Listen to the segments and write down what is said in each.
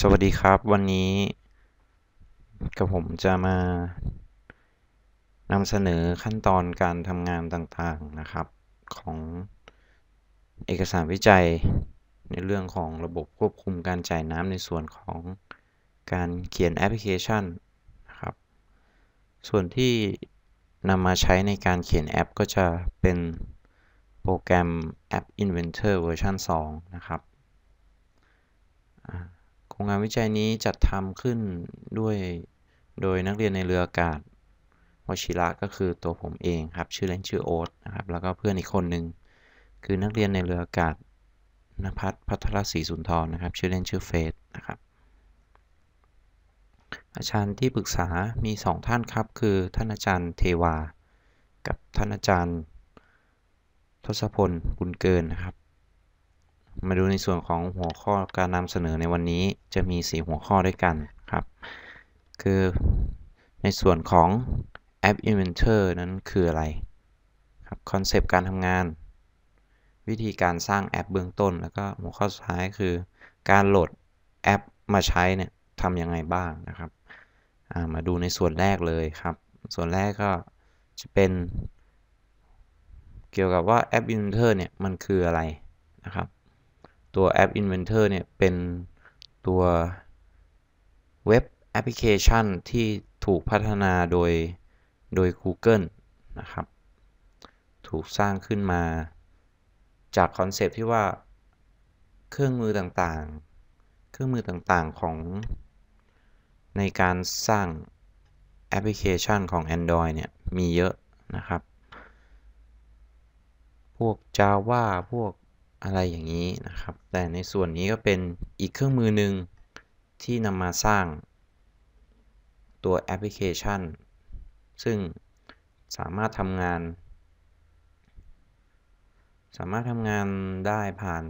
สวัสดีครับวันนี้กับผมจะมานำเสนอขั้นตอนการทำงานต่างๆนะครับ ของเอกสารวิจัยในเรื่องของระบบควบคุมการจ่ายน้ำในส่วนของการเขียนแอปพลิเคชันนะครับ ส่วนที่นำมาใช้ในการเขียนแอปก็จะเป็นโปรแกรม App Inventor เวอร์ชัน2นะครับ โครงงานวิจัยนี้จัดทำขึ้นด้วยโดยนักเรียนในเรืออากาศวชิระก็คือตัวผมเองครับ ชื่อเล่นชื่อโอ๊ตนะครับ แล้วก็เพื่อนอีกคนหนึ่งคือนักเรียนในเรืออากาศนภัทรพัทรศรีสุนทรนะครับ ชื่อเล่นชื่อเฟสนะครับ อาจารย์ที่ปรึกษามี 2 ท่านครับ คือท่านอาจารย์เทวา กับท่านอาจารย์ทศพลบุญเกินนะครับ มาดูในส่วนของหัวข้อการนำเสนอในวันนี้จะมี 4 หัวข้อด้วยกันครับ คือในส่วนของ App Inventor นั้นคืออะไรครับคอนเซปต์การทำงาน วิธีการสร้างแอปเบื้องต้น แล้วก็หัวข้อสุดท้ายคือ การโหลดแอปมาใช้เนี่ยทำยังไงบ้างนะครับมาดูในส่วนแรกเลยครับ ส่วนแรกก็จะเป็น เกี่ยวกับว่าแอป Inventor เนี่ยมันคืออะไรนะครับ ตัวแอป Inventor เนี่ย เป็นตัวเว็บแอปพลิเคชันที่ถูกพัฒนาโดยโดย Google นะครับ ถูกสร้างขึ้นมาจากคอนเซปที่ว่าเครื่องมือต่างๆ เครื่องมือต่างๆของในการสร้างแอปพลิเคชันของ Android เนี่ย มีเยอะนะครับ พวก Java พวก อะไรอย่างนี้นะครับ แต่ในส่วนนี้ก็เป็นอีกเครื่องมือหนึ่งที่นำมาสร้างตัวแอปพลิเคชัน ซึ่งสามารถทำงาน สามารถทำงานได้ผ่าน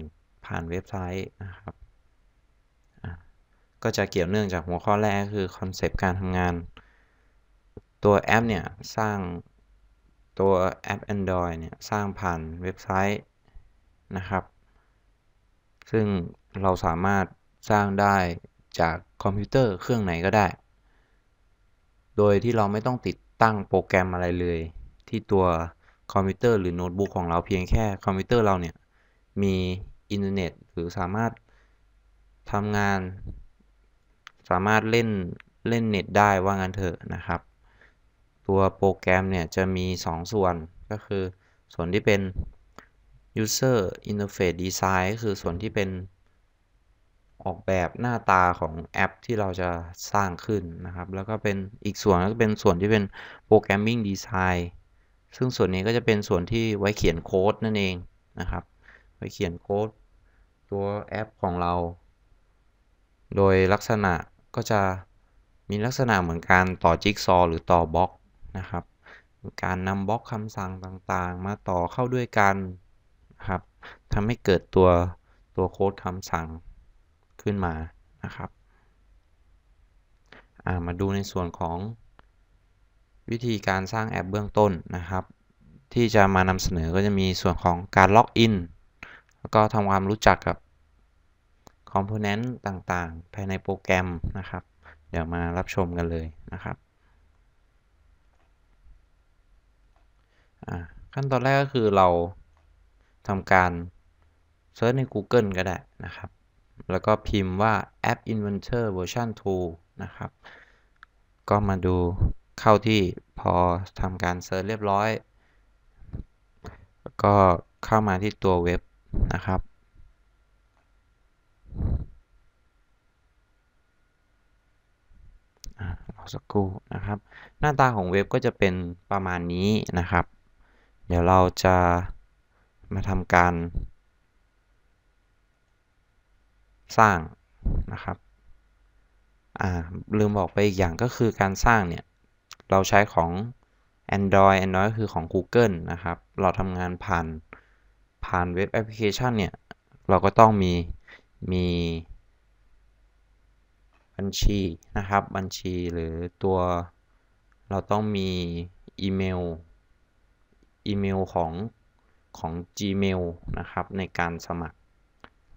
ผ่านเว็บไซต์นะครับก็จะเกี่ยวเนื่องจากหัวข้อแรกคือคอนเซปต์การทำงาน ตัวแอปเนี่ย สร้างตัวแอป Android เนี่ย สร้างผ่านเว็บไซต์ นะครับ ซึ่งเราสามารถสร้างได้จากคอมพิวเตอร์เครื่องไหนก็ได้ โดยที่เราไม่ต้องติดตั้งโปรแกรมอะไรเลย ที่ตัวคอมพิวเตอร์หรือโน้ตบุ๊กของเราเพียงแค่คอมพิวเตอร์เราเนี่ย มีอินเทอร์เน็ตหรือสามารถทำงาน สามารถเล่นเล่นเน็ตได้ว่างั้นเถอะนะครับ ตัวโปรแกรมเนี่ยจะมี 2 ส่วนก็คือส่วนที่เป็น user interface design ก็คือส่วนที่เป็นออกแบบหน้าตาของแอปที่เราจะสร้างขึ้นนะครับ แล้วก็เป็นอีกส่วนก็เป็นส่วนที่เป็น programming design ซึ่งส่วนนี้ก็จะเป็นส่วนที่ไว้เขียนโค้ดนั่นเองนะครับ ไว้เขียนโค้ดตัวแอปของเรา โดยลักษณะก็จะมีลักษณะเหมือนการต่อจิ๊กซอหรือต่อบล็อกนะครับ การนำบล็อกคำสั่งต่างๆ มาต่อเข้าด้วยกัน ครับทำให้เกิดตัวตัวโค้ดคำสั่งขึ้นมานะครับมาดูในส่วนของวิธีการสร้างแอปเบื้องต้นนะครับ ที่จะมานำเสนอก็จะมีส่วนของการล็อกอินแล้วก็ทำความรู้จักกับคอมโพเนนต์ต่างๆ ภายในโปรแกรมนะครับ เดี๋ยวมารับชมกันเลยนะครับขั้นตอนแรกก็คือเรา ทำการเซิร์ชใน Google ก็ได้นะครับ แล้วก็พิมพ์ว่า App Inventor version 2 นะครับ ก็มาดูเข้าที่พอทำการเซิร์ชเรียบร้อย ก็เข้ามาที่ตัวเว็บนะครับ รอสักครู่นะครับ หน้าตาของเว็บก็จะเป็นประมาณนี้นะครับ เดี๋ยวเราจะ มาทำการ สร้างนะครับอ่าลืมบอกไปอีกอย่างก็คือการสร้างเนี่ย เราใช้ของ Android Android ก็คือของ Google นะครับ เราทำงานผ่านผ่านเว็บแอปพลิเคชันเนี่ย เราก็ต้องมีมีบัญชีนะครับ บัญชีหรือตัวเราต้องมีอีเมลอีเมลของ ของ Gmail นะครับในการสมัคร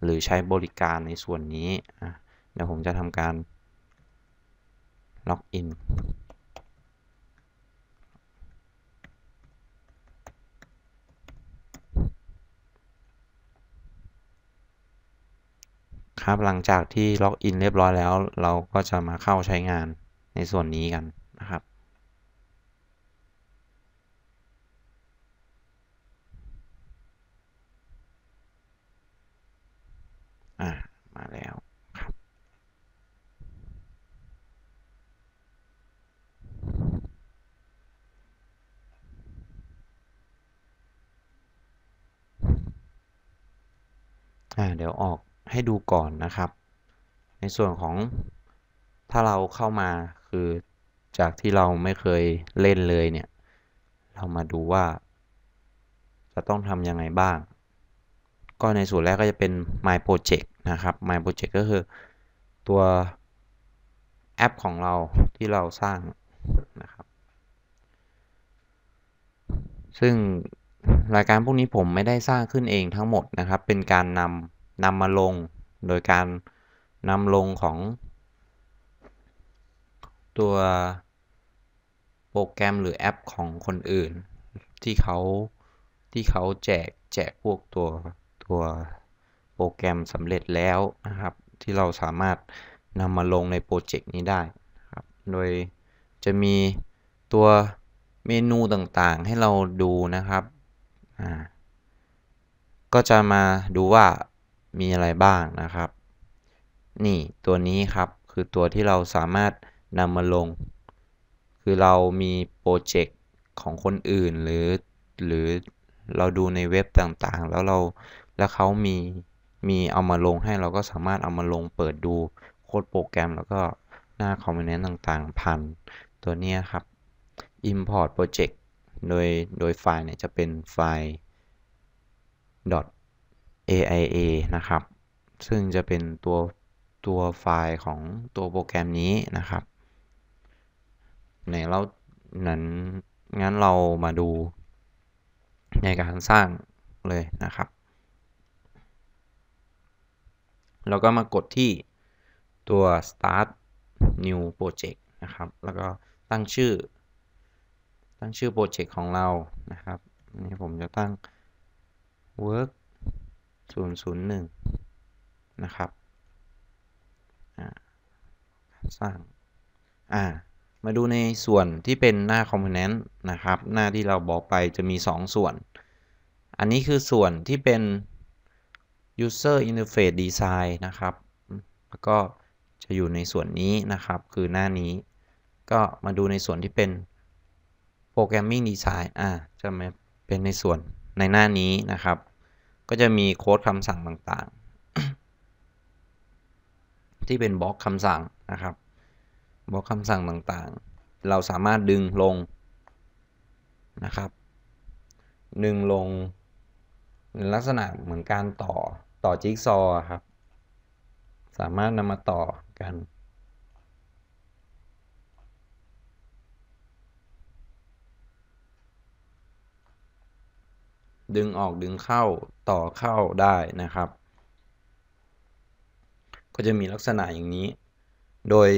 หรือใช้บริการในส่วนนี้เดี๋ยวผมจะทำการล็อกอินครับหลังจากที่ล็อกอินเรียบร้อยแล้ว เราก็จะมาเข้าใช้งานในส่วนนี้กันนะครับ อ่า มาแล้วครับอ่าเดี๋ยวออกให้ดูก่อนนะครับ ในส่วนของถ้าเราเข้ามาคือจากที่เราไม่เคยเล่นเลยเนี่ย เรามาดูว่า จะต้องทำยังไงบ้าง ก็ในส่วนแรกก็จะเป็น My Project นะครับ My Project ก็คือตัวแอปของเราที่เราสร้างนะครับ ซึ่งรายการพวกนี้ผมไม่ได้สร้างขึ้นเองทั้งหมดนะครับ เป็นการนำนำมาลงโดยการนำลงของตัวโปรแกรมหรือแอปของคนอื่นที่เขาที่เขาแจกแจกพวกตัวตัว โปรแกรมสำเร็จแล้วนะครับ ที่เราสามารถนำมาลงในโปรเจกต์นี้ได้ครับ โดยจะมีตัวเมนูต่างๆให้เราดูนะครับ ก็จะมาดูว่ามีอะไรบ้างนะครับ นี่ตัวนี้ครับคือตัวที่เราสามารถนำมาลง คือเรามีโปรเจกต์ของคนอื่นหรือหรือเราดูในเว็บต่างๆ แล้วเราแล้วเขามี มีเอามาลงให้เราก็สามารถเอามาลงเปิดดูโค้ดโปรแกรม แล้วก็หน้าคอมโพเนนต์ต่างๆ ผ่านตัวนี้ครับ import project โดยโดยไฟล์เนี่ยจะเป็นไฟล์ .aia นะครับ ซึ่งจะเป็นตัวตัวไฟล์ของตัวโปรแกรมนี้นะครับไหนเรานั้นงั้นเรามาดูในการสร้างเลยนะครับ เราก็มากดที่ตัว start new project นะครับ แล้วก็ตั้งชื่อ ตั้งชื่อโปรเจกต์ของเรานะครับนี่ผมจะตั้ง work 001 นะครับสร้าง อ่า มาดูในส่วนที่เป็นหน้า component นะครับ หน้าที่เราบอกไปจะมี 2 ส่วน อันนี้คือส่วนที่เป็น user interface design นะครับ แล้วก็จะอยู่ในส่วนนี้นะครับ คือหน้านี้ ก็มาดูในส่วนที่เป็น programming design อ่าจะมาเป็นในส่วนในหน้านี้นะครับ ก็จะมีโค้ดคำสั่งต่างๆ ที่เป็นบล็อกคำสั่งนะครับบล็อกคำสั่งต่างๆ เราสามารถดึงลงนะครับ ดึงลงในลักษณะเหมือนการต่อ ต่อจิ๊กซอครับ สามารถนำมาต่อกัน ดึงออกดึงเข้าต่อเข้าได้นะครับ ก็จะมีลักษณะอย่างนี้ โดย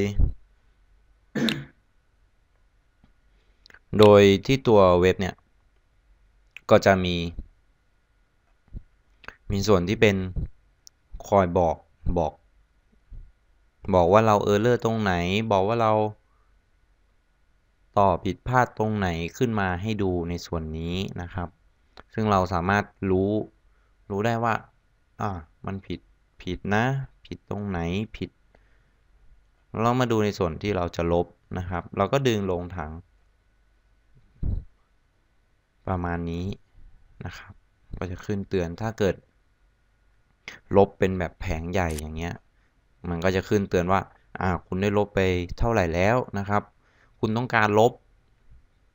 โดยที่ตัวเว็บเนี่ย ก็จะมี มีส่วนที่เป็นคอยบอกบอก บอกว่าเราเออร์เลอร์ตรงไหน บอกว่าเราต่อผิดพลาดตรงไหนขึ้นมาให้ดูในส่วนนี้นะครับ ซึ่งเราสามารถรู้รู้ได้ว่าอ่ามันผิดผิดนะ ผิดตรงไหนผิด เรามาดูในส่วนที่เราจะลบนะครับ เราก็ดึงลงถัง ประมาณนี้นะครับ ก็จะขึ้นเตือนถ้าเกิด ลบเป็นแบบแผงใหญ่อย่างเงี้ย มันก็จะขึ้นเตือนว่าอ่าคุณได้ลบไปเท่าไหร่แล้วนะครับ คุณต้องการลบ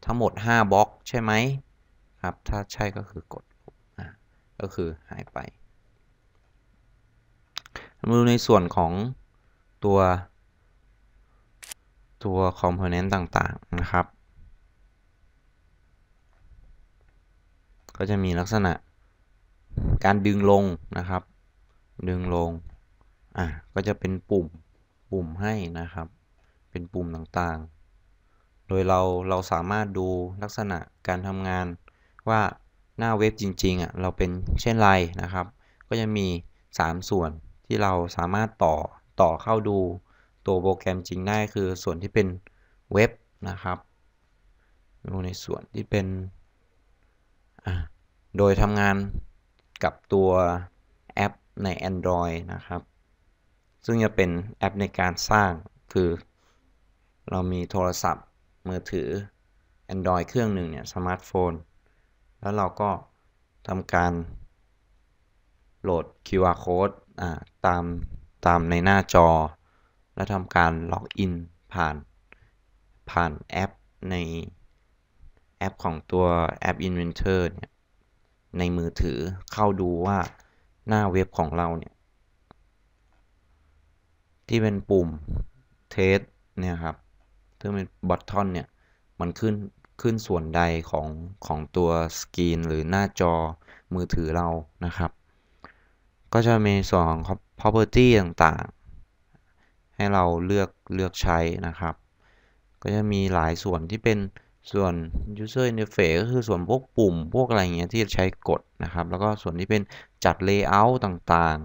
ทั้งหมด 5บล็อกใช่ไหมครับ ถ้าใช่ก็คือกดอ่าก็คือหายไป มาดูในส่วนของตัวตัวคอมโพเนนต์ต่างๆนะครับ ก็จะมีลักษณะการดึงลงนะครับ ดึงลง อะ ก็จะเป็นปุ่ม ปุ่มให้นะครับ เป็นปุ่มต่างๆ โดยเรา เราสามารถดูลักษณะการทำงานว่าหน้าเว็บจริงๆอะ เราเป็นเช่นไรนะครับ ก็จะมี 3 ส่วนที่เราสามารถต่อ ต่อเข้าดูตัวโปรแกรมจริงได้คือส่วนที่เป็นเว็บนะครับ ดูในส่วนที่เป็น โดยทำงานกับตัวแอป ใน Android นะครับ ซึ่งจะเป็นแอปในการสร้างคือ เรามีโทรศัพท์มือถือ Android เครื่องหนึ่งเนี่ยสมาร์ทโฟน แล้วเราก็ทำการโหลด QR code ตามตามในหน้าจอ และทำการล็อกอินผ่านผ่านแอปในแอปของตัวแอป Inventor เนี่ยในมือถือเข้าดูว่า หน้าเว็บของเราเนี่ย ที่เป็นปุ่มเทสเนี่ยครับซึ่งเป็นบัตทอนเนี่ย มันขึ้นขึ้นส่วนใดของของตัวสกรีนหรือหน้าจอมือถือเรานะครับ ก็จะมีส่วนของ property ต่างๆ ให้เราเลือกเลือกใช้นะครับ ก็จะมีหลายส่วนที่เป็น ส่วน user interface ก็คือส่วนพวกปุ่มพวกอะไรเงี้ยที่ใช้กดนะครับ แล้วก็ส่วนที่เป็นจัด layout ต่าง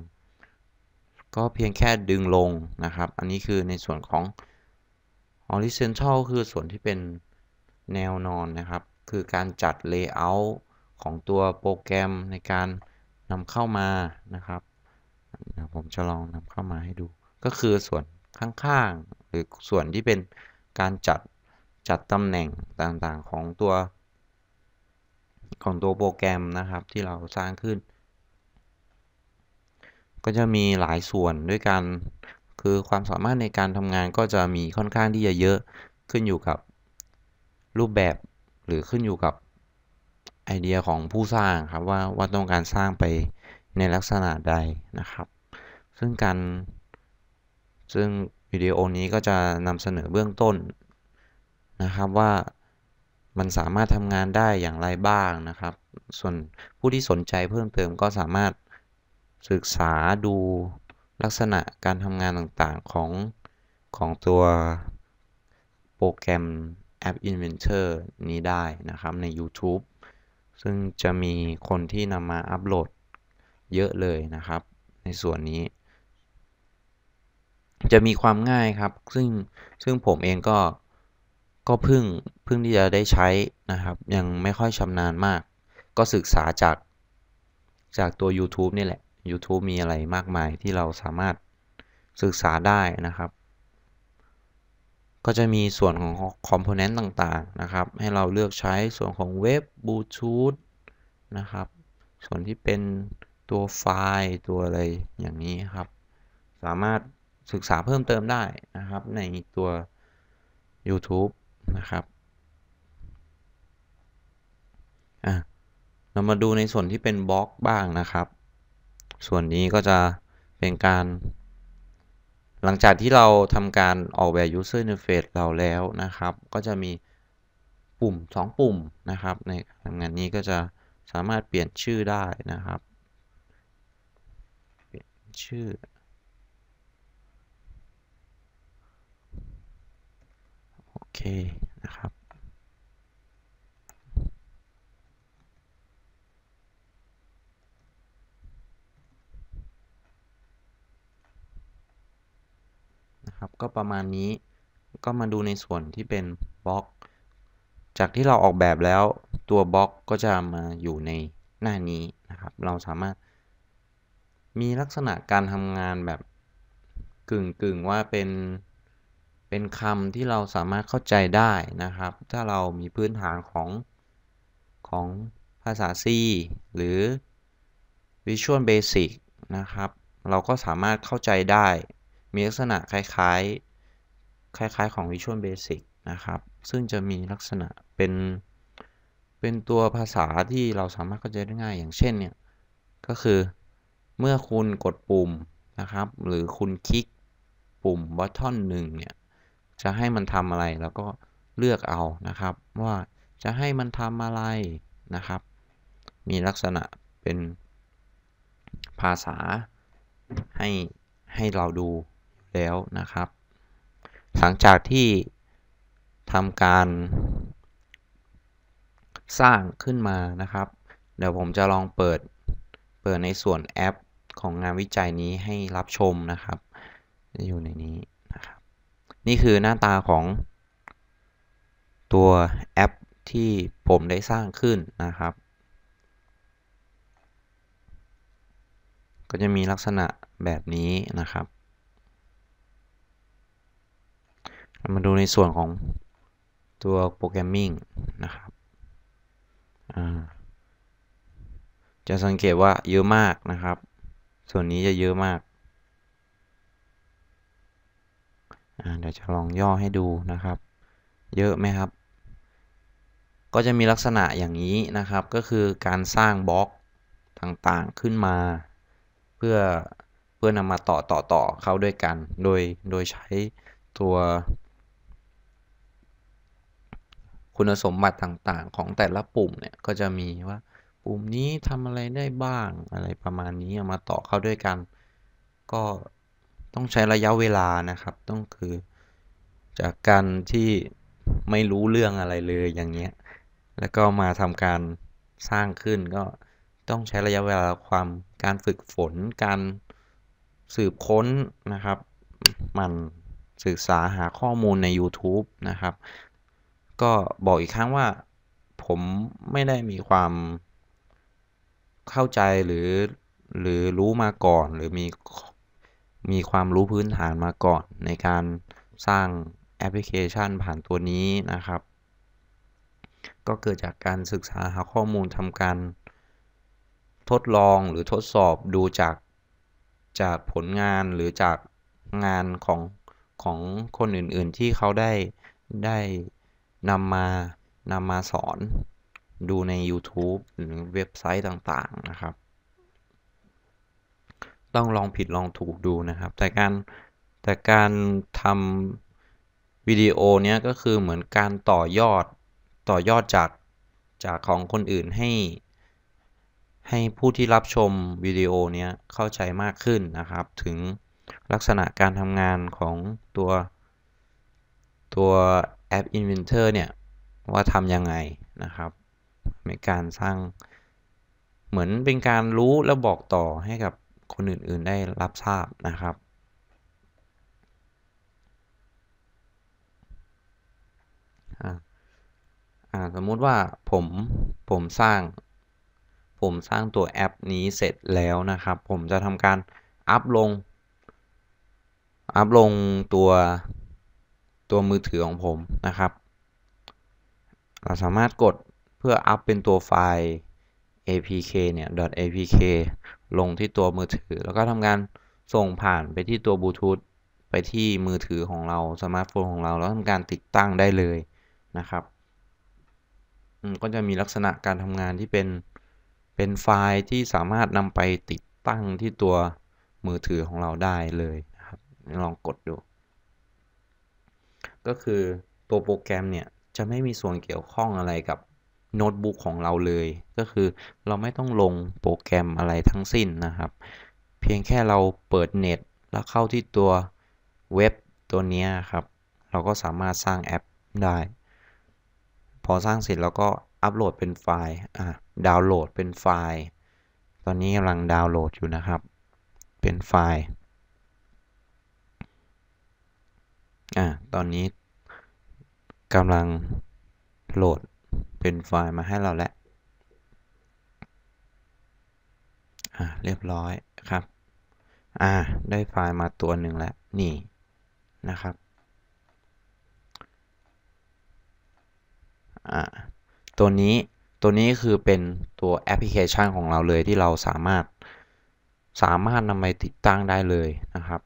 ๆ ก็เพียงแค่ดึงลงนะครับ อันนี้คือในส่วนของ horizontal คือส่วนที่เป็นแนวนอนนะครับ คือการจัด layout ของตัวโปรแกรมในการนำเข้ามานะครับผมจะลองนำเข้ามาให้ดู ก็คือส่วนข้างๆ หรือส่วนที่เป็นการจัด จัดตำแหน่งต่างๆของตัว ของตัวโปรแกรมนะครับที่เราสร้างขึ้น ก็จะมีหลายส่วนด้วยกัน คือความสามารถในการทำงานก็จะมีค่อนข้างที่จะเยอะขึ้นอยู่กับรูปแบบหรือขึ้นอยู่กับไอเดียของผู้สร้างครับว่าว่าต้องการสร้างไปในลักษณะใดนะครับ ซึ่งการซึ่งวิดีโอนี้ก็จะนำเสนอเบื้องต้น นะครับว่ามันสามารถทำงานได้อย่างไรบ้างนะครับ ส่วนผู้ที่สนใจเพิ่มเติมก็สามารถศึกษาดูลักษณะการทำงานต่างๆของของตัวโปรแกรม App Inventor นี้ได้นะครับใน YouTube ซึ่งจะมีคนที่นำมาอัปโหลดเยอะเลยนะครับ ในส่วนนี้ จะมีความง่ายครับ ซึ่งซึ่งผมเองก็ ก็เพิ่งเพิ่งที่จะได้ใช้นะครับ ยังไม่ค่อยชำนาญมาก ก็ศึกษาจากจากตัว YouTube นี่แหละ YouTube มีอะไรมากมายที่เราสามารถศึกษาได้นะครับ ก็จะมีส่วนของคอมโพเนนต์ต่างๆนะครับ ให้เราเลือกใช้ส่วนของเว็บบลูทูธนะครับ ส่วนที่เป็นตัวไฟล์ตัวอะไรอย่างนี้ครับ สามารถศึกษาเพิ่มเติมได้นะครับในตัว YouTube นะครับอะเรามาดูในส่วนที่เป็นบล็อกบ้างนะครับ ส่วนนี้ก็จะเป็นการ หลังจากที่เราทำการออกแบบ user interface เราแล้วนะครับ ก็จะมีปุ่ม 2 ปุ่มนะครับ ในทำงานนี้ก็จะสามารถเปลี่ยนชื่อได้นะครับ เปลี่ยนชื่อ โอ เคนะครับ นะครับ ก็ประมาณนี้ก็มาดูในส่วนที่เป็นบล็อก จากที่เราออกแบบแล้วตัวบล็อกก็จะมาอยู่ในหน้านี้นะครับ เราสามารถมีลักษณะการทำงานแบบกึ่งกึ่งว่าเป็น เป็นคำที่เราสามารถเข้าใจได้นะครับ ถ้าเรามีพื้นฐานของของภาษา C หรือ Visual Basic นะครับ เราก็สามารถเข้าใจได้ มีลักษณะคล้ายๆ คล้ายๆ ของ Visual Basic นะครับ ซึ่งจะมีลักษณะเป็น เป็นตัวภาษาที่เราสามารถเข้าใจได้ง่าย อย่างเช่นเนี่ย ก็คือเมื่อคุณกดปุ่มนะครับ หรือคุณคลิกปุ่มบัตทอนหนึ่งเนี่ย จะให้มันทำอะไรแล้วก็เลือกเอานะครับ ว่าจะให้มันทำอะไรนะครับ มีลักษณะเป็นภาษาให้ให้เราดูแล้วนะครับ หลังจากที่ทำการสร้างขึ้นมานะครับ เดี๋ยวผมจะลองเปิดเปิดในส่วนแอปของงานวิจัยนี้ให้รับชมนะครับ จะอยู่ในนี้ นี่คือหน้าตาของตัวแอปที่ผมได้สร้างขึ้นนะครับ ก็จะมีลักษณะแบบนี้นะครับ มาดูในส่วนของตัวโปรแกรมมิ่งนะครับจะสังเกตว่าเยอะมากนะครับ ส่วนนี้จะเยอะมาก เดี๋ยวจะลองย่อให้ดูนะครับ เยอะไหมครับ ก็จะมีลักษณะอย่างนี้นะครับ ก็คือการสร้างบล็อกต่างๆขึ้นมา เพื่อเพื่อนำมาต่อต่อต่อเข้าด้วยกัน โดยโดยใช้ตัวคุณสมบัติต่างๆ ของแต่ละปุ่มเนี่ยก็จะมีว่าปุ่มนี้ทำอะไรได้บ้างอะไรประมาณนี้มาต่อเข้าด้วยกัน ก็ ต้องใช้ระยะเวลานะครับ ต้องคือจากการที่ไม่รู้เรื่องอะไรเลยอย่างเงี้ย แล้วก็มาทำการสร้างขึ้นก็ต้องใช้ระยะเวลาความการฝึกฝน การสืบค้นนะครับ มันศึกษาหาข้อมูลใน YouTube นะครับ ก็บอกอีกครั้งว่าผมไม่ได้มีความเข้าใจหรือหรือรู้มาก่อน หรือมี มีความรู้พื้นฐานมาก่อน ในการสร้างแอปพลิเคชันผ่านตัวนี้นะครับ ก็เกิดจากการศึกษาหาข้อมูลทำการทดลองหรือทดสอบดูจากจากผลงานหรือจากงานของของคนอื่นๆ ที่เขาได้ได้นำมานำมาสอนดูใน YouTube หรือเว็บไซต์ต่างๆนะครับ ต้องลองผิดลองถูกดูนะครับ แต่การแต่การทำวิดีโอเนี้ยก็คือเหมือนการต่อยอดต่อยอดจากจากของคนอื่นให้ ให้ผู้ที่รับชมวิดีโอเนี้ยเข้าใจมากขึ้นนะครับ ถึงลักษณะการทำงานของตัวตัวแอป Inventor เนี่ยว่าทำยังไงนะครับในการสร้างเหมือนเป็นการรู้แล้วบอกต่อให้กับ คนอื่นๆได้รับทราบนะครับ สมมุติว่าผมผมสร้าง ผมสร้างตัวแอปนี้เสร็จแล้วนะครับ ผมจะทำการอัพลง อัพลงตัวตัวมือถือของผมนะครับ เราสามารถกดเพื่ออัพเป็นตัวไฟล์ apk เนี่ย .apk ลงที่ตัวมือถือ แล้วก็ทำการส่งผ่านไปที่ตัวบลูทูธไปที่มือถือของเราสมาร์ทโฟนของเรา แล้วทำการติดตั้งได้เลยนะครับก็จะมีลักษณะการทำงานที่เป็นเป็นไฟล์ที่สามารถนำไปติดตั้งที่ตัวมือถือของเราได้เลยนะครับลองกดดู ก็คือตัวโปรแกรมเนี่ยจะไม่มีส่วนเกี่ยวข้องอะไรกับ โน้ตบุ๊กของเราเลย ก็คือเราไม่ต้องลงโปรแกรมอะไรทั้งสิ้นนะครับ เพียงแค่เราเปิดเน็ตแล้วเข้าที่ตัวเว็บตัวนี้ครับ เราก็สามารถสร้างแอปได้ พอสร้างเสร็จเราก็อัปโหลดเป็นไฟล์อ่าดาวน์โหลดเป็นไฟล์ ตอนนี้กำลังดาวน์โหลดอยู่นะครับ เป็นไฟล์อ่าตอนนี้กำลังโหลด เป็นไฟล์มาให้เราแล้วอ่าเรียบร้อยครับ อ่า ได้ไฟล์มาตัวหนึ่งแล้ว นี่นะครับ อ่า ตัวนี้ ตัวนี้คือเป็นตัวแอปพลิเคชันของเราเลยที่เราสามารถ สามารถนำไปติดตั้งได้เลยนะครับ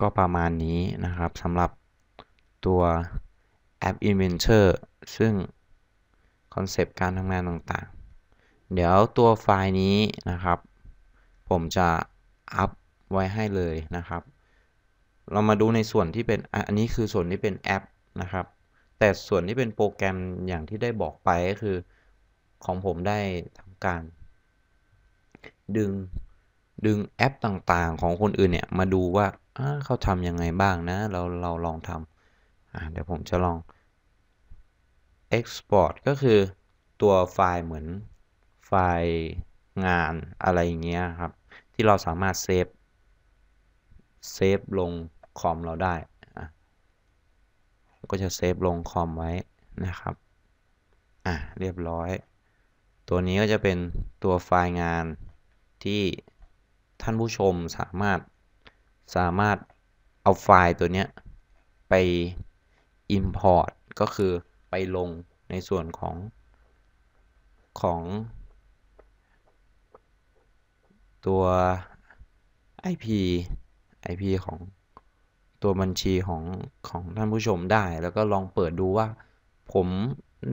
ก็ประมาณนี้นะครับสำหรับตัวแอป Inventor ซึ่งคอนเซปต์การทำงานต่างๆ เดี๋ยวตัวไฟล์นี้นะครับ ผมจะอัพไว้ให้เลยนะครับ เรามาดูในส่วนที่เป็นอันนี้คือส่วนที่เป็นแอปนะครับ แต่ส่วนที่เป็นโปรแกรมอย่างที่ได้บอกไปก็คือของผมได้ทำการ ดึงดึงแอปต่างๆ ของคนอื่นเนี่ยมาดูว่าเขาทำยังไงบ้างนะ เราเราลองทำเดี๋ยวผมจะลอง export ก็คือตัวไฟล์เหมือนไฟล์งานอะไรอย่างเงี้ยครับ ที่เราสามารถเซฟเซฟลงคอมเราได้ก็จะเซฟลงคอมไว้นะครับ อะเรียบร้อย ตัวนี้ก็จะเป็นตัวไฟล์งานที่ท่านผู้ชมสามารถสามารถเอาไฟล์ตัวเนี้ยไป Import ก็คือ ไปลงในส่วนของของ ตัว IP IP ของตัวบัญชีของของท่านผู้ชมได้ แล้วก็ลองเปิดดูว่า ผม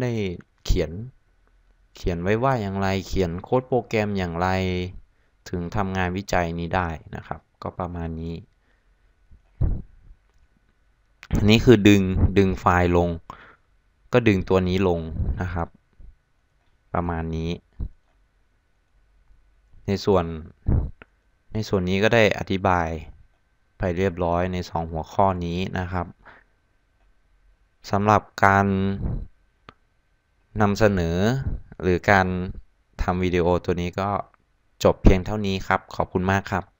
ได้เขียนเขียนไว้ว่าอย่างไรเขียนโค้ดโปรแกรมอย่างไร ถึงทำงานวิจัยนี้ได้นะครับ ก็ประมาณนี้ อันนี้คือดึงดึงไฟล์ลง ก็ดึงตัวนี้ลงนะครับ ประมาณนี้ ในส่วน ในส่วนนี้ก็ได้อธิบายไปเรียบร้อยใน 2 หัวข้อนี้นะครับสำหรับการนำเสนอหรือการทำวิดีโอตัวนี้ก็จบเพียงเท่านี้ครับ ขอบคุณมากครับ